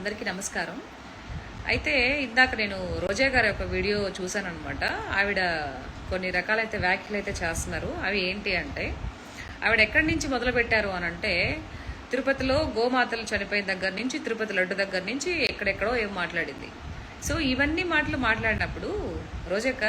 అందరికీ నమస్కారం. అయితే ఇందాక నేను రోజా గారి యొక్క వీడియో చూశాను అనమాట ఆవిడ కొన్ని రకాలైతే వ్యాఖ్యలు అయితే చేస్తున్నారు. అవి ఏంటి అంటే ఆవిడ ఎక్కడి నుంచి మొదలు పెట్టారు అని అంటే తిరుపతిలో గోమాతలు చనిపోయిన దగ్గర నుంచి తిరుపతి లడ్డు దగ్గర నుంచి ఎక్కడెక్కడో ఏం మాట్లాడింది. సో ఇవన్నీ మాటలు మాట్లాడినప్పుడు రోజక్క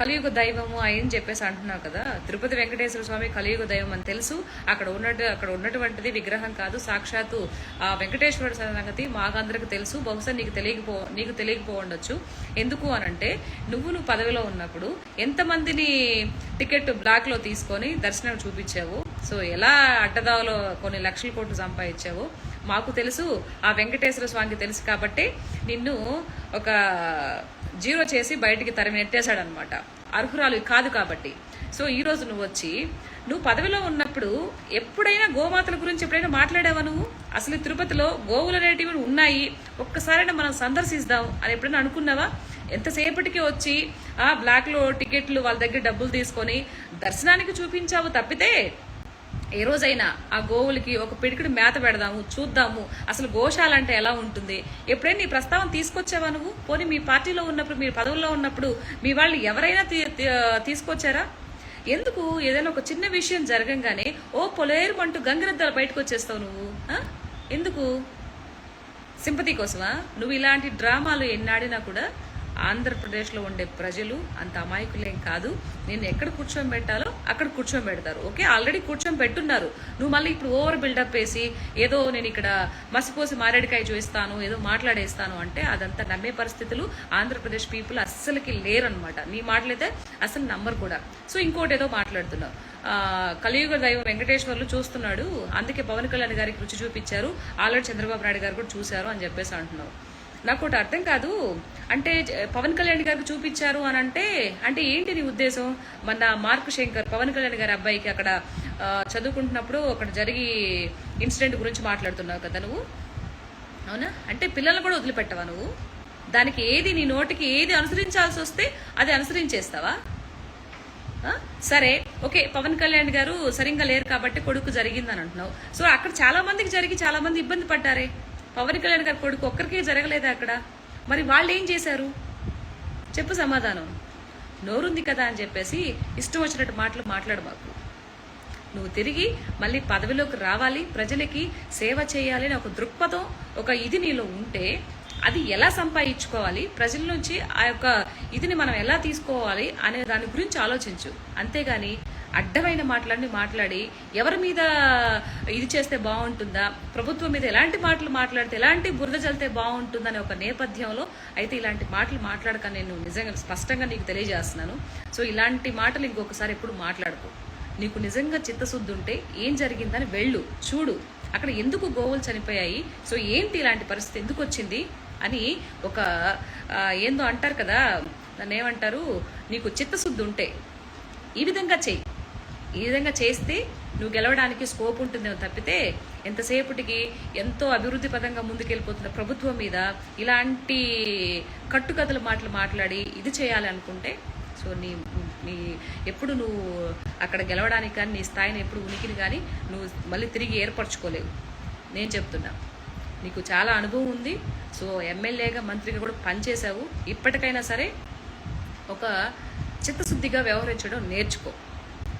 కలియుగ దైవము అని చెప్పేసి అంటున్నావు కదా? తిరుపతి వెంకటేశ్వర స్వామి కలియుగ దైవం అని తెలుసు. అక్కడ ఉన్నట్టు అక్కడ ఉన్నటువంటిది విగ్రహం కాదు. సాక్షాత్తు ఆ వెంకటేశ్వర సంగతి మాకందరికి తెలుసు. బహుశా నీకు తెలియకపో నీకు తెలియకపో ఉండొచ్చు. ఎందుకు అనంటే నువ్వు నువ్వు పదవిలో ఉన్నప్పుడు ఎంతమందిని టికెట్ బ్లాక్లో తీసుకొని దర్శనం చూపించావు? సో ఎలా అడ్డదావలో కొన్ని లక్షల కోట్లు సంపాదించావు? మాకు తెలుసు. ఆ వెంకటేశ్వర స్వామికి తెలుసు కాబట్టి నిన్ను ఒక జీరో చేసి బయటికి తరిమి నెట్టేశాడనమాట. అర్హురాలు కాదు కాబట్టి. సో ఈ రోజు నువ్వు వచ్చి నువ్వు పదవిలో ఉన్నప్పుడు ఎప్పుడైనా గోమాతల గురించి ఎప్పుడైనా మాట్లాడావా నువ్వు? అసలు తిరుపతిలో గోవులు అనేటివి ఉన్నాయి. ఒక్కసారైనా మనం సందర్శిస్తాం అని ఎప్పుడైనా అనుకున్నావా? ఎంతసేపటికి వచ్చి ఆ బ్లాక్లో టికెట్లు వాళ్ళ దగ్గర డబ్బులు తీసుకొని దర్శనానికి చూపించావు తప్పితే? ఏ రోజైనా ఆ గోవులకి ఒక పిడికిడి మేత పెడదాము చూద్దాము. అసలు గోశాల అంటే ఎలా ఉంటుంది? ఎప్పుడైనా నీ ప్రస్తావన తీసుకొచ్చావా నువ్వు? పోనీ మీ పార్టీలో ఉన్నప్పుడు మీ పదవుల్లో ఉన్నప్పుడు మీ వాళ్ళు ఎవరైనా తీ- తీసుకొచ్చారా? ఎందుకు? ఏదైనా ఒక చిన్న విషయం జరగంగానే ఓ పొలేరుమంటూ గంగిరెద్దాలు బయటకు వచ్చేస్తావు నువ్వు ఎందుకు? సింపతి కోసమా? నువ్వు ఇలాంటి డ్రామాలు ఎన్నాడినా కూడా ఆంధ్రప్రదేశ్లో ఉండే ప్రజలు అంత అమాయకులేం కాదు. నేను ఎక్కడ కూర్చొని పెట్టాలో అక్కడ కూర్చొని పెడతారు ఓకే? ఆల్రెడీ కూర్చొని పెట్టున్నారు నువ్వు మళ్ళీ ఇప్పుడు ఓవర్ బిల్డప్ వేసి ఏదో నేను ఇక్కడ మసిపోసి మారేడికాయ చూస్తాను ఏదో మాట్లాడేస్తాను అంటే అదంతా నమ్మే పరిస్థితులు ఆంధ్రప్రదేశ్ పీపుల్ అస్సలకి లేరనమాట నీ మాటలైతే అసలు నమ్మరు కూడా. సో ఇంకోటి ఏదో మాట్లాడుతున్నావు కలియుగ దైవం వెంకటేశ్వర్లు చూస్తున్నాడు. అందుకే పవన్ కళ్యాణ్ గారికి రుచి చూపించారు. ఆల్రెడీ చంద్రబాబు నాయుడు గారు కూడా చూశారు అని చెప్పేసి అంటున్నావు నాకు ఒకటి అర్థం కాదు. అంటే పవన్ కళ్యాణ్ గారికి చూపించారు అని అంటే అంటే ఏంటి నీ ఉద్దేశం? మన మార్క్ శంకర్ పవన్ కళ్యాణ్ గారి అబ్బాయికి అక్కడ చదువుకుంటున్నప్పుడు అక్కడ జరిగి ఇన్సిడెంట్ గురించి మాట్లాడుతున్నావు కదా నువ్వు? అవునా? అంటే పిల్లలు కూడా వదిలిపెట్టవా నువ్వు? దానికి ఏది నీ నోటికి ఏది అనుసరించాల్సి వస్తే అది అనుసరించేస్తావా? సరే ఓకే పవన్ కళ్యాణ్ గారు సరిగ్గా లేరు కాబట్టి కొడుకు జరిగిందని అంటున్నావు. సో అక్కడ చాలా మందికి జరిగి చాలా మంది ఇబ్బంది పడ్డారే. పవన్ కళ్యాణ్ గారి కొడుకు ఒక్కరికే జరగలేదా అక్కడ? మరి వాళ్ళు ఏం చేశారు? చెప్పు సమాధానం. నోరుంది కదా అని చెప్పేసి ఇష్టం వచ్చినట్టు మాటలు మాట్లాడు మాకు. నువ్వు తిరిగి మళ్ళీ పదవిలోకి రావాలి ప్రజలకి సేవ చేయాలి అని ఒక దృక్పథం ఒక ఇది నీలో ఉంటే అది ఎలా సంపాదించుకోవాలి ప్రజల నుంచి ఆ యొక్క ఇదిని మనం ఎలా తీసుకోవాలి అనే దాని గురించి ఆలోచించు. అంతేగాని అడ్డమైన మాటలన్నీ మాట్లాడి ఎవరి మీద ఇది చేస్తే బాగుంటుందా ప్రభుత్వం మీద ఎలాంటి మాటలు మాట్లాడితే ఎలాంటి బురద చల్లితే బాగుంటుందనే ఒక నేపథ్యంలో అయితే ఇలాంటి మాటలు మాట్లాడక నేను నిజంగా స్పష్టంగా నీకు తెలియజేస్తున్నాను. సో ఇలాంటి మాటలు ఇంకొకసారి ఎప్పుడు మాట్లాడుకో. నీకు నిజంగా చిత్తశుద్ధి ఉంటే ఏం జరిగిందని వెళ్ళు చూడు. అక్కడ ఎందుకు గోవులు చనిపోయాయి సో ఏంటి ఇలాంటి పరిస్థితి ఎందుకు వచ్చింది అని ఒక ఏందో అంటారు కదా దాన్ని ఏమంటారు నీకు చిత్తశుద్ధి ఉంటే ఈ విధంగా చెయ్యి. ఈ విధంగా చేస్తే నువ్వు గెలవడానికి స్కోప్ ఉంటుందేమో తప్పితే ఎంతసేపటికి ఎంతో అభివృద్ధి పదంగా ముందుకెళ్ళిపోతున్న ప్రభుత్వం మీద ఇలాంటి కట్టుకథల మాటలు మాట్లాడి ఇది చేయాలనుకుంటే సో నీ నీ ఎప్పుడు నువ్వు అక్కడ గెలవడానికి కానీ నీ స్థాయిని ఎప్పుడు ఉనికిని కానీ నువ్వు మళ్ళీ తిరిగి ఏర్పరచుకోలేవు. నేను చెప్తున్నా నీకు చాలా అనుభవం ఉంది సో ఎమ్మెల్యేగా మంత్రిగా కూడా పనిచేసావు. ఇప్పటికైనా సరే ఒక చిత్తశుద్ధిగా వ్యవహరించడం నేర్చుకో.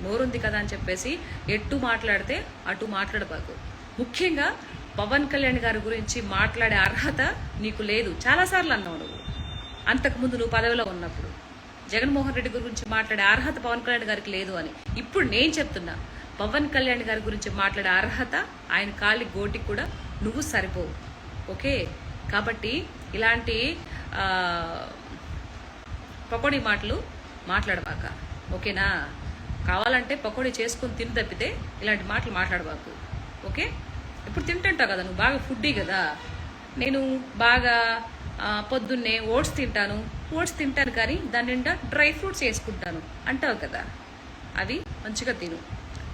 నోరుంది కదా అని చెప్పేసి ఎటు మాట్లాడితే అటు మాట్లాడబాకు. ముఖ్యంగా పవన్ కళ్యాణ్ గారి గురించి మాట్లాడే అర్హత నీకు లేదు. చాలాసార్లు అన్నావు నువ్వు. అంతకుముందు నువ్వు పదవిలో ఉన్నప్పుడు. జగన్మోహన్ రెడ్డి గురించి మాట్లాడే అర్హత పవన్ కళ్యాణ్ గారికి లేదు అని. ఇప్పుడు నేను చెప్తున్నా పవన్ కళ్యాణ్ గారి గురించి మాట్లాడే అర్హత ఆయన కాలి గోటికి కూడా నువ్వు సరిపోవు. ఓకే? కాబట్టి ఇలాంటి ఆ, పకోడీ మాటలు మాట్లాడబాక. ఓకేనా? కావాలంటే పకోడీ చేసుకొని తిని తప్పితే ఇలాంటి మాటలు మాట్లాడబాకు ఓకే? ఇప్పుడు తింటుంటావు కదా నువ్వు? బాగా ఫుడ్డీ కదా. నేను బాగా పొద్దున్నే ఓట్స్ తింటాను. ఓట్స్ తింటాను కానీ దాని నిండా డ్రై ఫ్రూట్స్ వేసుకుంటాను. అంటావు కదా? అవి మంచిగా తిను.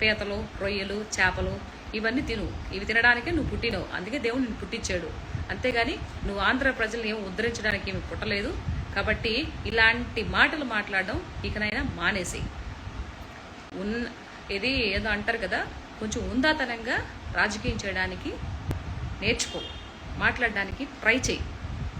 పీతలు రొయ్యలు చేపలు ఇవన్నీ తిను. ఇవి తినడానికే నువ్వు పుట్టినవు. అందుకే దేవుడు నిన్ను పుట్టించాడు. అంతేగాని నువ్వు ఆంధ్ర ప్రజల్ని ఏమి ఉద్ధరించడానికి ఏమి పుట్టలేదు. కాబట్టి ఇలాంటి మాటలు మాట్లాడడం ఇకనైనా మానేసి ఉన్ ఇది ఏదో అంటారు కదా కొంచెం ఉందాతనంగా రాజకీయం చేయడానికి నేర్చుకో మాట్లాడడానికి ట్రై చేయి